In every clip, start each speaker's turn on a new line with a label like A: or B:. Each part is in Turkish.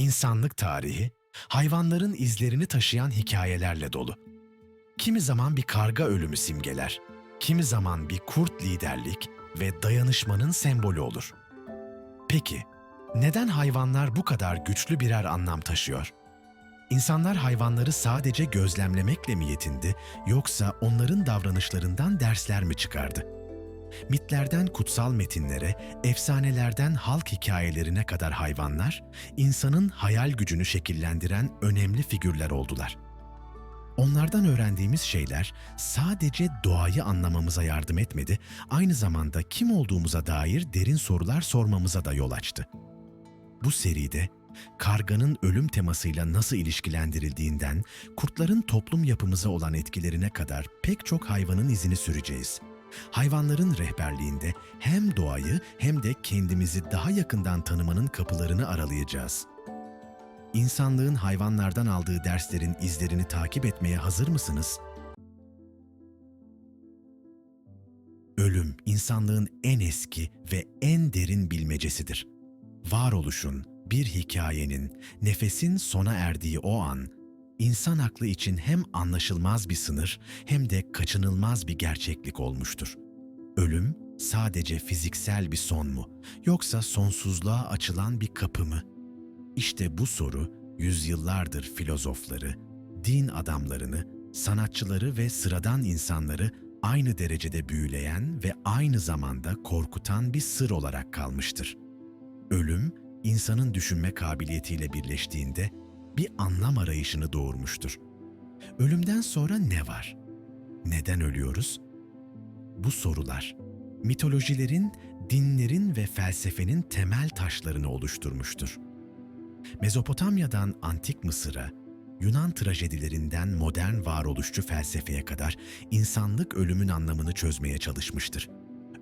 A: İnsanlık tarihi, hayvanların izlerini taşıyan hikayelerle dolu. Kimi zaman bir karga ölümü simgeler, kimi zaman bir kurt liderlik ve dayanışmanın sembolü olur. Peki, neden hayvanlar bu kadar güçlü birer anlam taşıyor? İnsanlar hayvanları sadece gözlemlemekle mi yetindi yoksa onların davranışlarından dersler mi çıkardı? Mitlerden kutsal metinlere, efsanelerden halk hikayelerine kadar hayvanlar, insanın hayal gücünü şekillendiren önemli figürler oldular. Onlardan öğrendiğimiz şeyler sadece doğayı anlamamıza yardım etmedi, aynı zamanda kim olduğumuza dair derin sorular sormamıza da yol açtı. Bu seride karganın ölüm temasıyla nasıl ilişkilendirildiğinden, kurtların toplum yapımıza olan etkilerine kadar pek çok hayvanın izini süreceğiz. Hayvanların rehberliğinde hem doğayı hem de kendimizi daha yakından tanımanın kapılarını aralayacağız. İnsanlığın hayvanlardan aldığı derslerin izlerini takip etmeye hazır mısınız? Ölüm, insanlığın en eski ve en derin bilmecesidir. Varoluşun, bir hikayenin, nefesin sona erdiği o an, insan aklı için hem anlaşılmaz bir sınır hem de kaçınılmaz bir gerçeklik olmuştur. Ölüm sadece fiziksel bir son mu yoksa sonsuzluğa açılan bir kapı mı? İşte bu soru yüzyıllardır filozofları, din adamlarını, sanatçıları ve sıradan insanları aynı derecede büyüleyen ve aynı zamanda korkutan bir sır olarak kalmıştır. Ölüm, insanın düşünme kabiliyetiyle birleştiğinde bir anlam arayışını doğurmuştur. Ölümden sonra ne var? Neden ölüyoruz? Bu sorular, mitolojilerin, dinlerin ve felsefenin temel taşlarını oluşturmuştur. Mezopotamya'dan antik Mısır'a, Yunan trajedilerinden modern varoluşçu felsefeye kadar insanlık ölümün anlamını çözmeye çalışmıştır.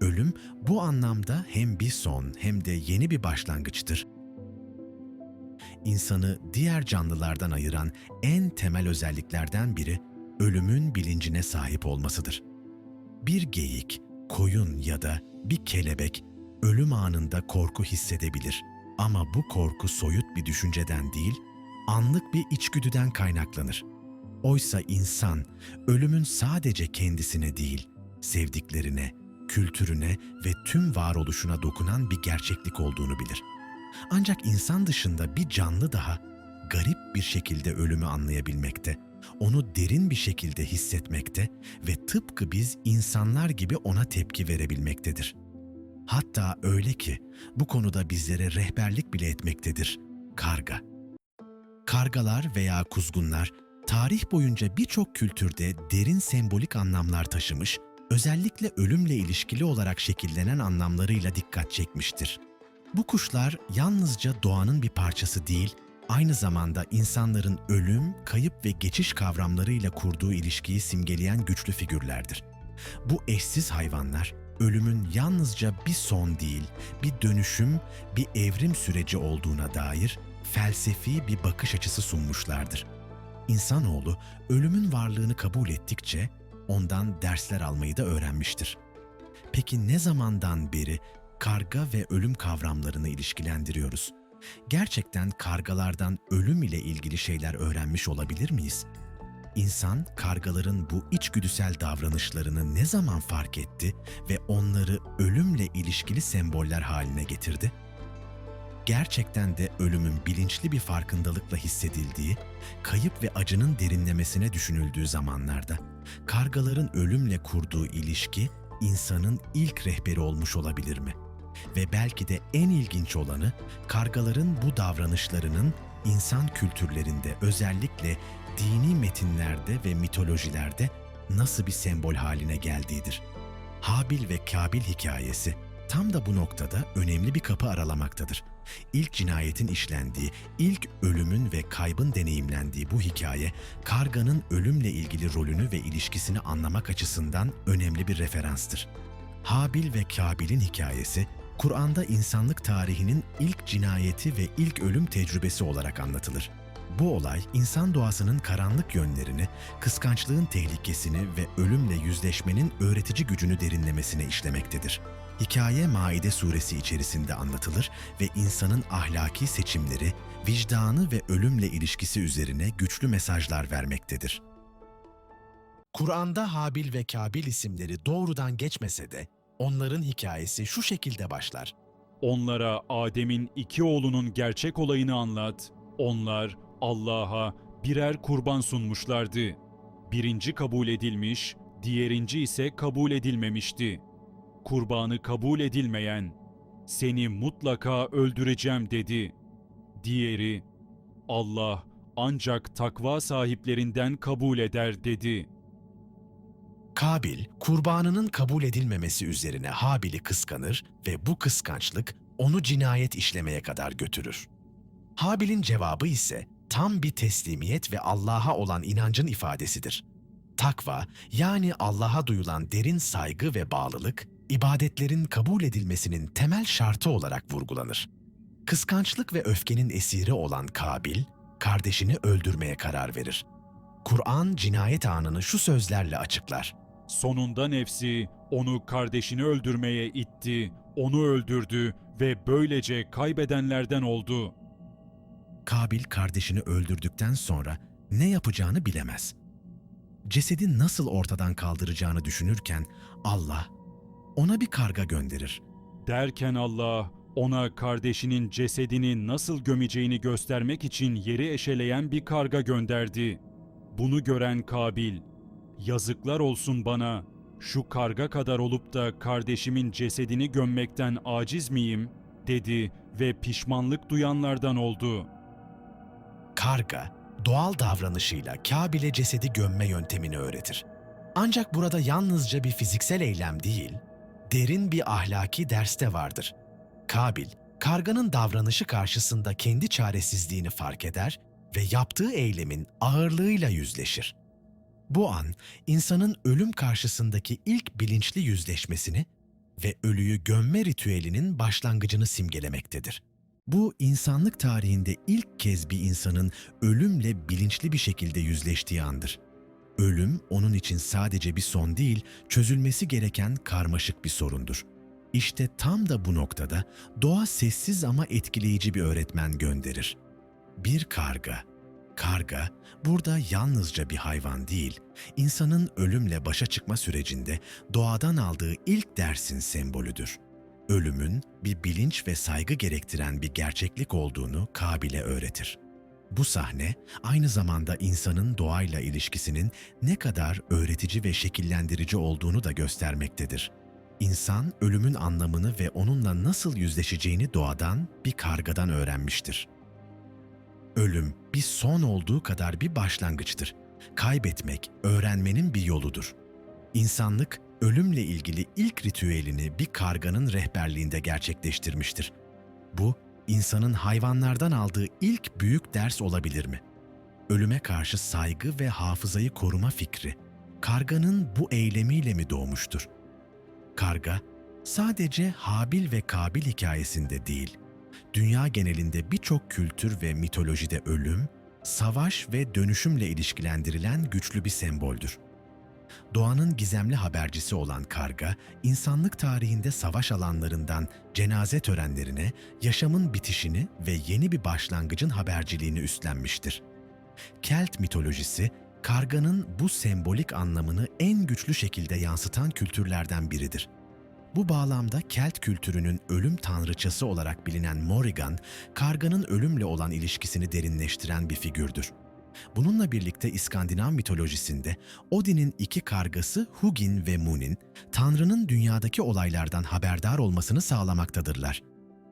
A: Ölüm bu anlamda hem bir son hem de yeni bir başlangıçtır. İnsanı diğer canlılardan ayıran en temel özelliklerden biri ölümün bilincine sahip olmasıdır. Bir geyik, koyun ya da bir kelebek ölüm anında korku hissedebilir. Ama bu korku soyut bir düşünceden değil, anlık bir içgüdüden kaynaklanır. Oysa insan ölümün sadece kendisine değil, sevdiklerine, kültürüne ve tüm varoluşuna dokunan bir gerçeklik olduğunu bilir. Ancak insan dışında bir canlı daha garip bir şekilde ölümü anlayabilmekte, onu derin bir şekilde hissetmekte ve tıpkı biz insanlar gibi ona tepki verebilmektedir. Hatta öyle ki bu konuda bizlere rehberlik bile etmektedir. Karga. Kargalar veya kuzgunlar tarih boyunca birçok kültürde derin sembolik anlamlar taşımış, özellikle ölümle ilişkili olarak şekillenen anlamlarıyla dikkat çekmiştir. Bu kuşlar yalnızca doğanın bir parçası değil, aynı zamanda insanların ölüm, kayıp ve geçiş kavramlarıyla kurduğu ilişkiyi simgeleyen güçlü figürlerdir. Bu eşsiz hayvanlar, ölümün yalnızca bir son değil, bir dönüşüm, bir evrim süreci olduğuna dair felsefi bir bakış açısı sunmuşlardır. İnsanoğlu ölümün varlığını kabul ettikçe ondan dersler almayı da öğrenmiştir. Peki ne zamandan beri karga ve ölüm kavramlarını ilişkilendiriyoruz? Gerçekten kargalardan ölüm ile ilgili şeyler öğrenmiş olabilir miyiz? İnsan kargaların bu içgüdüsel davranışlarını ne zaman fark etti ve onları ölümle ilişkili semboller haline getirdi? Gerçekten de ölümün bilinçli bir farkındalıkla hissedildiği, kayıp ve acının derinlemesine düşünüldüğü zamanlarda kargaların ölümle kurduğu ilişki insanın ilk rehberi olmuş olabilir mi? Ve belki de en ilginç olanı kargaların bu davranışlarının insan kültürlerinde özellikle dini metinlerde ve mitolojilerde nasıl bir sembol haline geldiğidir. Habil ve Kabil hikayesi tam da bu noktada önemli bir kapı aralamaktadır. İlk cinayetin işlendiği, ilk ölümün ve kaybın deneyimlendiği bu hikaye, karganın ölümle ilgili rolünü ve ilişkisini anlamak açısından önemli bir referanstır. Habil ve Kabil'in hikayesi, Kur'an'da insanlık tarihinin ilk cinayeti ve ilk ölüm tecrübesi olarak anlatılır. Bu olay insan doğasının karanlık yönlerini, kıskançlığın tehlikesini ve ölümle yüzleşmenin öğretici gücünü derinlemesine işlemektedir. Hikaye Maide suresi içerisinde anlatılır ve insanın ahlaki seçimleri, vicdanı ve ölümle ilişkisi üzerine güçlü mesajlar vermektedir. Kur'an'da Habil ve Kabil isimleri doğrudan geçmese de onların hikayesi şu şekilde başlar.
B: Onlara Adem'in iki oğlunun gerçek olayını anlat. Onlar Allah'a birer kurban sunmuşlardı. Birinci kabul edilmiş, diğerinci ise kabul edilmemişti. Kurbanı kabul edilmeyen, seni mutlaka öldüreceğim dedi. Diğeri, Allah ancak takva sahiplerinden kabul eder dedi.''
A: Kabil, kurbanının kabul edilmemesi üzerine Habil'i kıskanır ve bu kıskançlık onu cinayet işlemeye kadar götürür. Habil'in cevabı ise tam bir teslimiyet ve Allah'a olan inancın ifadesidir. Takva, yani Allah'a duyulan derin saygı ve bağlılık, ibadetlerin kabul edilmesinin temel şartı olarak vurgulanır. Kıskançlık ve öfkenin esiri olan Kabil, kardeşini öldürmeye karar verir. Kur'an cinayet anını şu sözlerle açıklar.
B: Sonunda nefsi onu kardeşini öldürmeye itti, onu öldürdü ve böylece kaybedenlerden oldu.
A: Kabil kardeşini öldürdükten sonra ne yapacağını bilemez. Cesedi nasıl ortadan kaldıracağını düşünürken Allah ona bir karga gönderir.
B: Derken Allah ona kardeşinin cesedini nasıl gömeceğini göstermek için yeri eşeleyen bir karga gönderdi. Bunu gören Kabil, yazıklar olsun bana, şu karga kadar olup da kardeşimin cesedini gömmekten aciz miyim? dedi ve pişmanlık duyanlardan oldu.
A: Karga, doğal davranışıyla Kabil'e cesedi gömme yöntemini öğretir. Ancak burada yalnızca bir fiziksel eylem değil, derin bir ahlaki ders de vardır. Kabil, karganın davranışı karşısında kendi çaresizliğini fark eder ve yaptığı eylemin ağırlığıyla yüzleşir. Bu an insanın ölüm karşısındaki ilk bilinçli yüzleşmesini ve ölüyü gömme ritüelinin başlangıcını simgelemektedir. Bu insanlık tarihinde ilk kez bir insanın ölümle bilinçli bir şekilde yüzleştiği andır. Ölüm onun için sadece bir son değil, çözülmesi gereken karmaşık bir sorundur. İşte tam da bu noktada doğa sessiz ama etkileyici bir öğretmen gönderir. Bir karga. Karga burada yalnızca bir hayvan değil, insanın ölümle başa çıkma sürecinde doğadan aldığı ilk dersin sembolüdür. Ölümün bir bilinç ve saygı gerektiren bir gerçeklik olduğunu Kabil'e öğretir. Bu sahne aynı zamanda insanın doğayla ilişkisinin ne kadar öğretici ve şekillendirici olduğunu da göstermektedir. İnsan ölümün anlamını ve onunla nasıl yüzleşeceğini doğadan bir kargadan öğrenmiştir. Ölüm bir son olduğu kadar bir başlangıçtır. Kaybetmek öğrenmenin bir yoludur. İnsanlık ölümle ilgili ilk ritüelini bir karganın rehberliğinde gerçekleştirmiştir. Bu insanın hayvanlardan aldığı ilk büyük ders olabilir mi? Ölüme karşı saygı ve hafızayı koruma fikri karganın bu eylemiyle mi doğmuştur? Karga sadece Habil ve Kabil hikayesinde değil, dünya genelinde birçok kültür ve mitolojide ölüm, savaş ve dönüşümle ilişkilendirilen güçlü bir semboldür. Doğanın gizemli habercisi olan karga, insanlık tarihinde savaş alanlarından cenaze törenlerine, yaşamın bitişini ve yeni bir başlangıcın haberciliğini üstlenmiştir. Kelt mitolojisi, karganın bu sembolik anlamını en güçlü şekilde yansıtan kültürlerden biridir. Bu bağlamda Kelt kültürünün ölüm tanrıçası olarak bilinen Morrigan, karganın ölümle olan ilişkisini derinleştiren bir figürdür. Bununla birlikte İskandinav mitolojisinde Odin'in iki kargası Hugin ve Munin, Tanrı'nın dünyadaki olaylardan haberdar olmasını sağlamaktadırlar.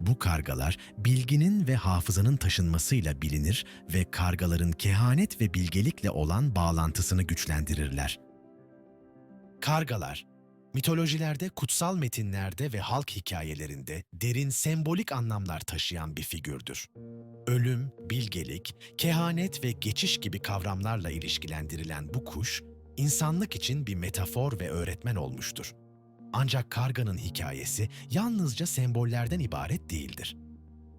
A: Bu kargalar bilginin ve hafızanın taşınmasıyla bilinir ve kargaların kehanet ve bilgelikle olan bağlantısını güçlendirirler. Kargalar, mitolojilerde, kutsal metinlerde ve halk hikayelerinde derin sembolik anlamlar taşıyan bir figürdür. Ölüm, bilgelik, kehanet ve geçiş gibi kavramlarla ilişkilendirilen bu kuş, insanlık için bir metafor ve öğretmen olmuştur. Ancak karganın hikayesi yalnızca sembollerden ibaret değildir.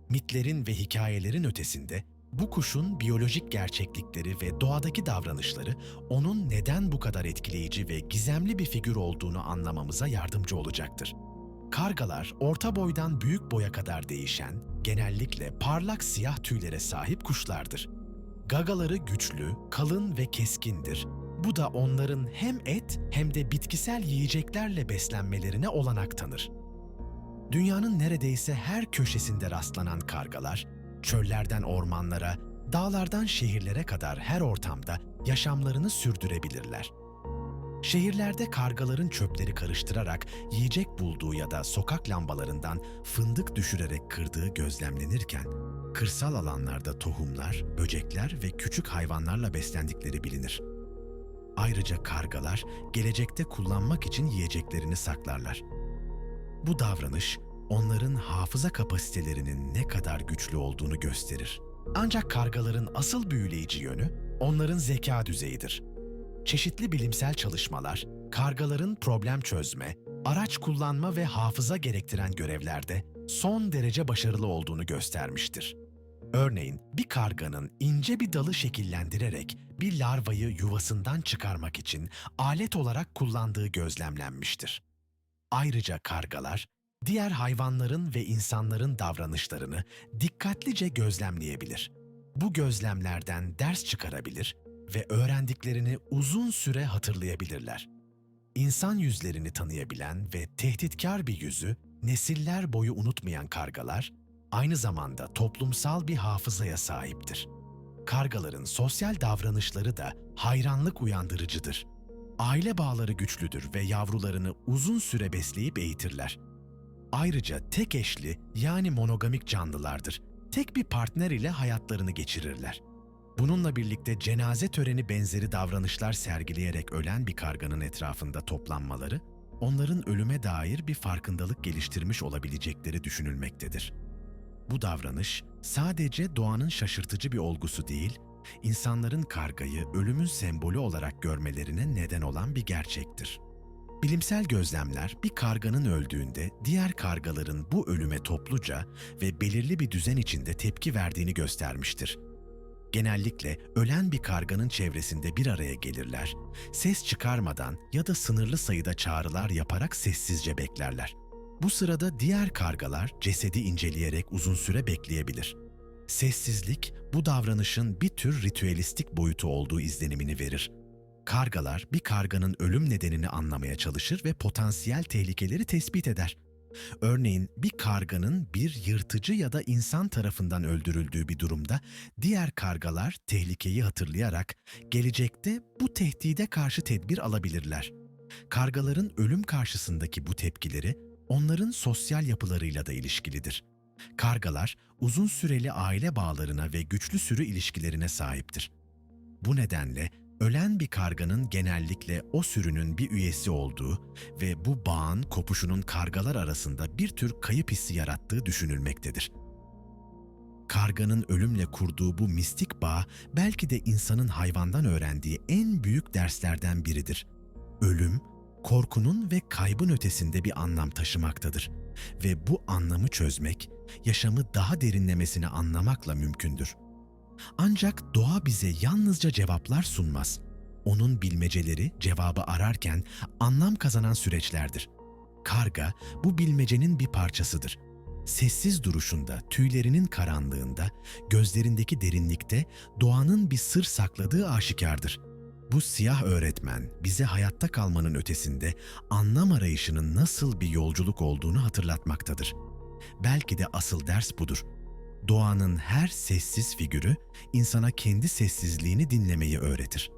A: Mitlerin ve hikayelerin ötesinde bu kuşun biyolojik gerçeklikleri ve doğadaki davranışları onun neden bu kadar etkileyici ve gizemli bir figür olduğunu anlamamıza yardımcı olacaktır. Kargalar orta boydan büyük boya kadar değişen, genellikle parlak siyah tüylere sahip kuşlardır. Gagaları güçlü, kalın ve keskindir. Bu da onların hem et hem de bitkisel yiyeceklerle beslenmelerine olanak tanır. Dünyanın neredeyse her köşesinde rastlanan kargalar, çöllerden ormanlara, dağlardan şehirlere kadar her ortamda yaşamlarını sürdürebilirler. Şehirlerde kargaların çöpleri karıştırarak yiyecek bulduğu ya da sokak lambalarından fındık düşürerek kırdığı gözlemlenirken, kırsal alanlarda tohumlar, böcekler ve küçük hayvanlarla beslendikleri bilinir. Ayrıca kargalar gelecekte kullanmak için yiyeceklerini saklarlar. Bu davranış onların hafıza kapasitelerinin ne kadar güçlü olduğunu gösterir. Ancak kargaların asıl büyüleyici yönü onların zeka düzeyidir. Çeşitli bilimsel çalışmalar, kargaların problem çözme, araç kullanma ve hafıza gerektiren görevlerde son derece başarılı olduğunu göstermiştir. Örneğin bir karganın ince bir dalı şekillendirerek bir larvayı yuvasından çıkarmak için alet olarak kullandığı gözlemlenmiştir. Ayrıca kargalar, diğer hayvanların ve insanların davranışlarını dikkatlice gözlemleyebilir. Bu gözlemlerden ders çıkarabilir ve öğrendiklerini uzun süre hatırlayabilirler. İnsan yüzlerini tanıyabilen ve tehditkar bir yüzü nesiller boyu unutmayan kargalar, aynı zamanda toplumsal bir hafızaya sahiptir. Kargaların sosyal davranışları da hayranlık uyandırıcıdır. Aile bağları güçlüdür ve yavrularını uzun süre besleyip eğitirler. Ayrıca tek eşli yani monogamik canlılardır. Tek bir partner ile hayatlarını geçirirler. Bununla birlikte cenaze töreni benzeri davranışlar sergileyerek ölen bir karganın etrafında toplanmaları, onların ölüme dair bir farkındalık geliştirmiş olabilecekleri düşünülmektedir. Bu davranış sadece doğanın şaşırtıcı bir olgusu değil, insanların kargayı ölümün sembolü olarak görmelerine neden olan bir gerçektir. Bilimsel gözlemler bir karganın öldüğünde diğer kargaların bu ölüme topluca ve belirli bir düzen içinde tepki verdiğini göstermiştir. Genellikle ölen bir karganın çevresinde bir araya gelirler, ses çıkarmadan ya da sınırlı sayıda çağrılar yaparak sessizce beklerler. Bu sırada diğer kargalar cesedi inceleyerek uzun süre bekleyebilir. Sessizlik bu davranışın bir tür ritüelistik boyutu olduğu izlenimini verir. Kargalar bir karganın ölüm nedenini anlamaya çalışır ve potansiyel tehlikeleri tespit eder. Örneğin bir karganın bir yırtıcı ya da insan tarafından öldürüldüğü bir durumda diğer kargalar tehlikeyi hatırlayarak gelecekte bu tehdide karşı tedbir alabilirler. Kargaların ölüm karşısındaki bu tepkileri onların sosyal yapılarıyla da ilişkilidir. Kargalar uzun süreli aile bağlarına ve güçlü sürü ilişkilerine sahiptir. Bu nedenle ölen bir karganın genellikle o sürünün bir üyesi olduğu ve bu bağın kopuşunun kargalar arasında bir tür kayıp hissi yarattığı düşünülmektedir. Karganın ölümle kurduğu bu mistik bağ belki de insanın hayvandan öğrendiği en büyük derslerden biridir. Ölüm, korkunun ve kaybın ötesinde bir anlam taşımaktadır ve bu anlamı çözmek, yaşamı daha derinlemesine anlamakla mümkündür. Ancak doğa bize yalnızca cevaplar sunmaz. Onun bilmeceleri cevabı ararken anlam kazanan süreçlerdir. Karga bu bilmecenin bir parçasıdır. Sessiz duruşunda, tüylerinin karanlığında, gözlerindeki derinlikte doğanın bir sır sakladığı aşikardır. Bu siyah öğretmen bize hayatta kalmanın ötesinde anlam arayışının nasıl bir yolculuk olduğunu hatırlatmaktadır. Belki de asıl ders budur. Doğanın her sessiz figürü insana kendi sessizliğini dinlemeyi öğretir.